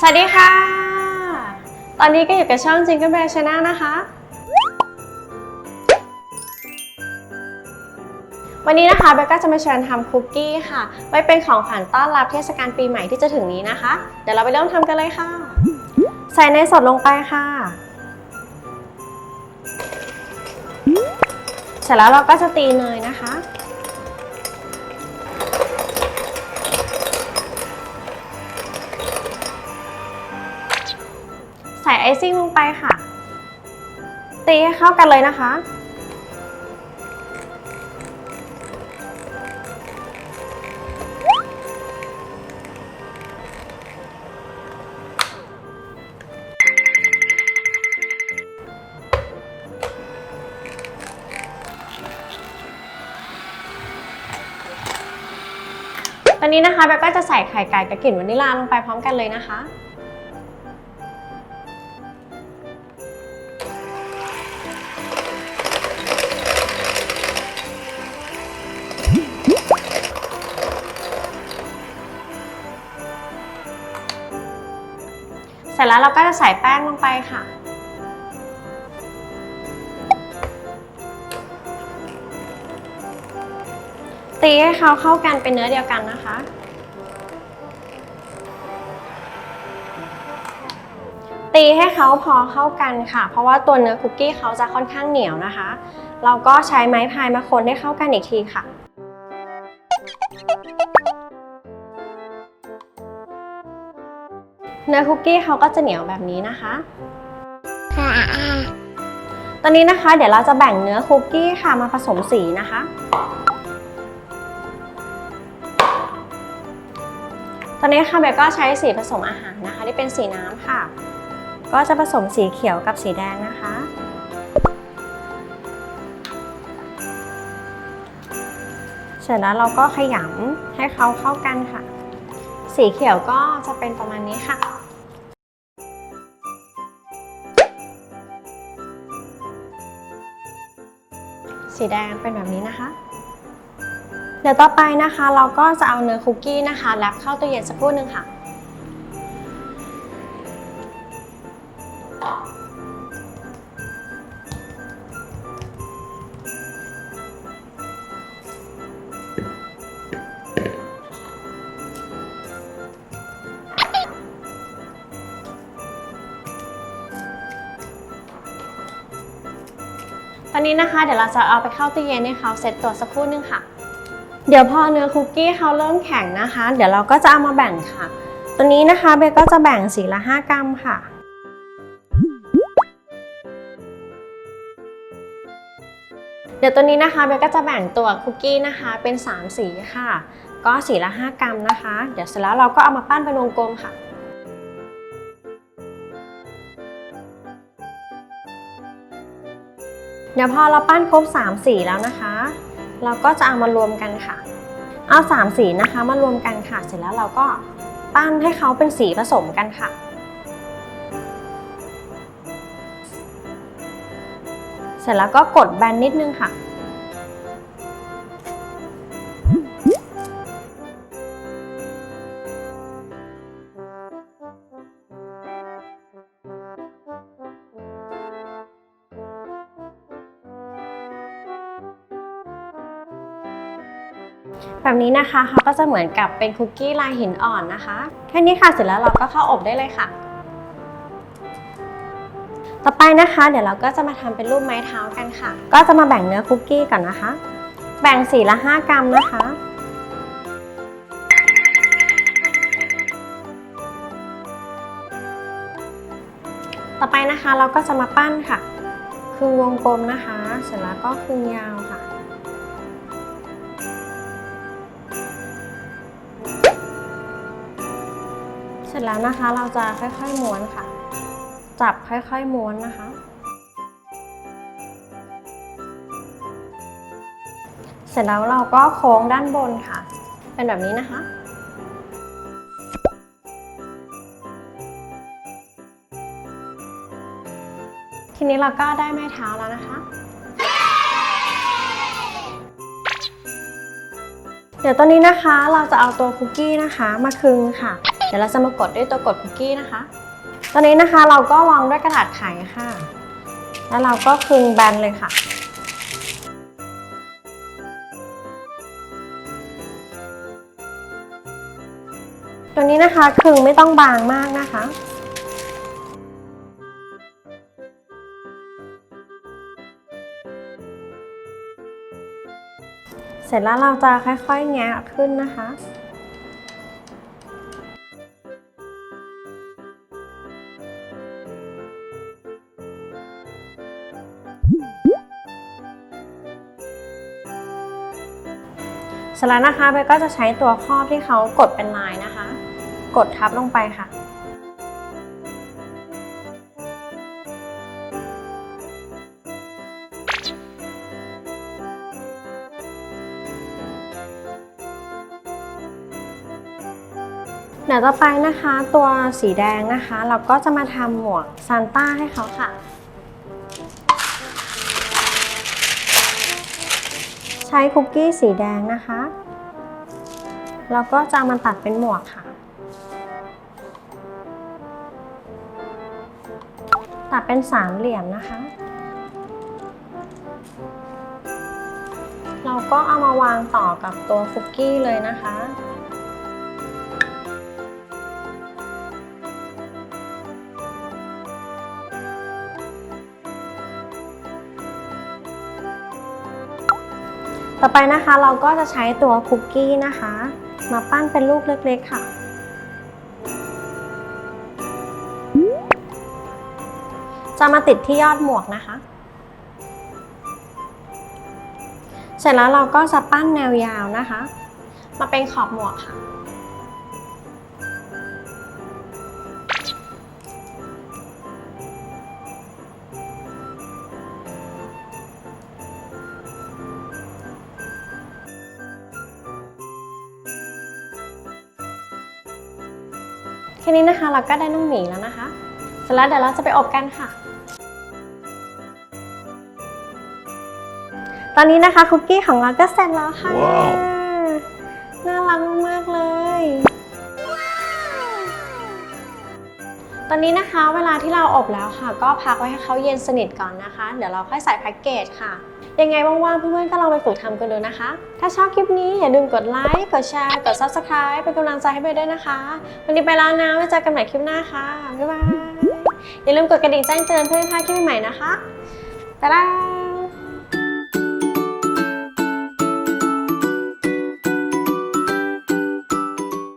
สวัสดีค่ะ ตอนนี้ก็อยู่กับช่อง Jingle Bell Channel นะคะ วันนี้นะคะเบลก็จะมาเชิญทำคุกกี้ค่ะ ไว้เป็นของขวัญต้อนรับเทศกาลปีใหม่ที่จะถึงนี้นะคะ เดี๋ยวเราไปเริ่มทำกันเลยค่ะ ใส่เนยสดลงไปค่ะ เสร็จแล้วเราก็จะตีเนยนะคะ ใส่ไอซิ่งลงไปค่ะ ตีให้เข้ากันเลยนะคะ ตอนนี้นะคะเบลก็จะใส่ไข่ไก่กับกลิ่นวานิลลาลงไปพร้อมกันเลยนะคะ เสร็จแล้วเราก็จะใส่แป้งลงไปค่ะ ตีให้เขาเข้ากันเป็นเนื้อเดียวกันนะคะ ตีให้เขาพอเข้ากันค่ะ เพราะว่าตัวเนื้อคุกกี้เขาจะค่อนข้างเหนียวนะคะ เราก็ใช้ไม้พายมาคนให้เข้ากันอีกทีค่ะ เนื้อคุกกี้เขาก็จะเหนียวแบบนี้นะคะค่ะตอนนี้นะคะ เดี๋ยวเราจะแบ่งเนื้อคุกกี้ค่ะมาผสมสีนะคะ ตอนนี้ค่ะเบลก็ใช้สีผสมอาหารนะคะ ที่เป็นสีน้ำค่ะ ก็จะผสมสีเขียวกับสีแดงนะคะเสร็จแล้วเราก็ขยำให้เขาเข้ากันค่ะ สีเขียวก็จะเป็นประมาณนี้ค่ะ สีแดงเป็นแบบนี้นะคะ เดี๋ยวต่อไปนะคะ เราก็จะเอาเนื้อคุกกี้นะคะแรปเข้าตู้เย็นสักครู่หนึ่งค่ะ ตอนนี้นะคะเดี๋ยวเราจะเอาไปเข้าตู้เย็นให้เขาเซตตัวสักครู่นึงค่ะ เดี๋ยวพอเนื้อคุกกี้เขาเริ่มแข็งนะคะ เดี๋ยวเราก็จะเอามาแบ่งค่ะ ตัวนี้นะคะเบลก็จะแบ่งสีละ 5 กรัมค่ะเดี๋ยวตัวนี้นะคะเบลก็จะแบ่งตัวคุกกี้นะคะเป็น 3 สีค่ะ ก็สีละ 5 กรัมนะคะ เดี๋ยวเสร็จแล้วเราก็เอามาปั้นเป็นวงกลมค่ะ เดี๋ยวพอเราปั้นครบ3สีแล้วนะคะ เราก็จะเอามารวมกันค่ะ เอา3สีนะคะมารวมกันค่ะ เสร็จแล้วเราก็ปั้นให้เขาเป็นสีผสมกันค่ะเสร็จแล้วก็กดแบนนิดนึงค่ะ แบบนี้นะคะเขาก็จะเหมือนกับเป็นคุกกี้ลายหินอ่อนนะคะ แค่นี้ค่ะเสร็จแล้วเราก็เข้าอบได้เลยค่ะ ต่อไปนะคะ เดี๋ยวเราก็จะมาทำเป็นรูปไม้เท้ากันค่ะ ก็จะมาแบ่งเนื้อคุกกี้ก่อนนะคะ แบ่งสีละ5กรัมนะคะต่อไปนะคะเราก็จะมาปั้นค่ะครึ่งวงกลมนะคะ เสร็จแล้วก็ครึ่งยาว สร็จแล้วนะคะเราจะค่อยๆม้วนค่ะ จับค่อยๆม้วนนะคะ เสร็จแล้วเราก็โค้งด้านบนค่ะ เป็นแบบนี้นะคะทีนี้เราก็ได้ไม้เท้าแล้วนะคะ เดี๋ยวตอนนี้นะคะเราจะเอาตัวคุกกี้นะคะมาคึงค่ะ เดี๋ยวเราจะมากดด้วยตัวกดคุกกี้นะคะ ตอนนี้นะคะเราก็วางด้วยกระดาษไขค่ะ แล้วเราก็คึงแบนเลยค่ะตัวนี้นะคะคึงไม่ต้องบางมากนะคะ ร็จแล้วเราจะค่อยๆแงะขึ้นนะคะ เสร็จแล้วนะคะเบลก็จะใช้ตัวครอบที่เขากดเป็นลายนะคะ กดทับลงไปค่ะ เดี๋ยวต่อไปนะคะตัวสีแดงนะคะ เราก็จะมาทำหมวกซานต้าให้เขาค่ะ ใช้คุกกี้สีแดงนะคะแล้วก็จะเอามันตัดเป็นหมวกค่ะ ตัดเป็นสามเหลี่ยมนะคะ เราก็เอามาวางต่อกับตัวคุกกี้เลยนะคะ ต่อไปนะคะเราก็จะใช้ตัวคุกกี้นะคะ มาปั้นเป็นลูกเล็กๆค่ะ จะมาติดที่ยอดหมวกนะคะ เสร็จแล้วเราก็จะปั้นแนวยาวนะคะ มาเป็นขอบหมวกค่ะ แค่นี้นะคะเราก็ได้น้องหมีแล้วนะคะ เสร็จแล้วเดี๋ยวเราจะไปอบกันค่ะ ตอนนี้นะคะคุกกี้ของเราก็เสร็จแล้วค่ะว้าวน่ารักมากๆเลย ตอนนี้นะคะเวลาที่เราอบแล้วค่ะ ก็พักไว้ให้เขาเย็นสนิทก่อนนะคะ เดี๋ยวเราค่อยใส่แพ็กเกจค่ะ ยังไงว่างๆเพื่อนๆก็ลองไปฝึกทำกันดูนะคะ ถ้าชอบคลิปนี้อย่าลืมกดไลค์ กดแชร์ กด subscribe เป็นกำลังใจให้เบลด้วยนะคะ วันนี้ไปแล้วนะไว้เจอกันใหม่คลิปหน้าค่ะ บ๊ายบาย อย่าลืมกดกระดิ่งแจ้งเตือนเพื่อไม่พลาดคลิปใหม่ๆนะคะ บ๊ายบาย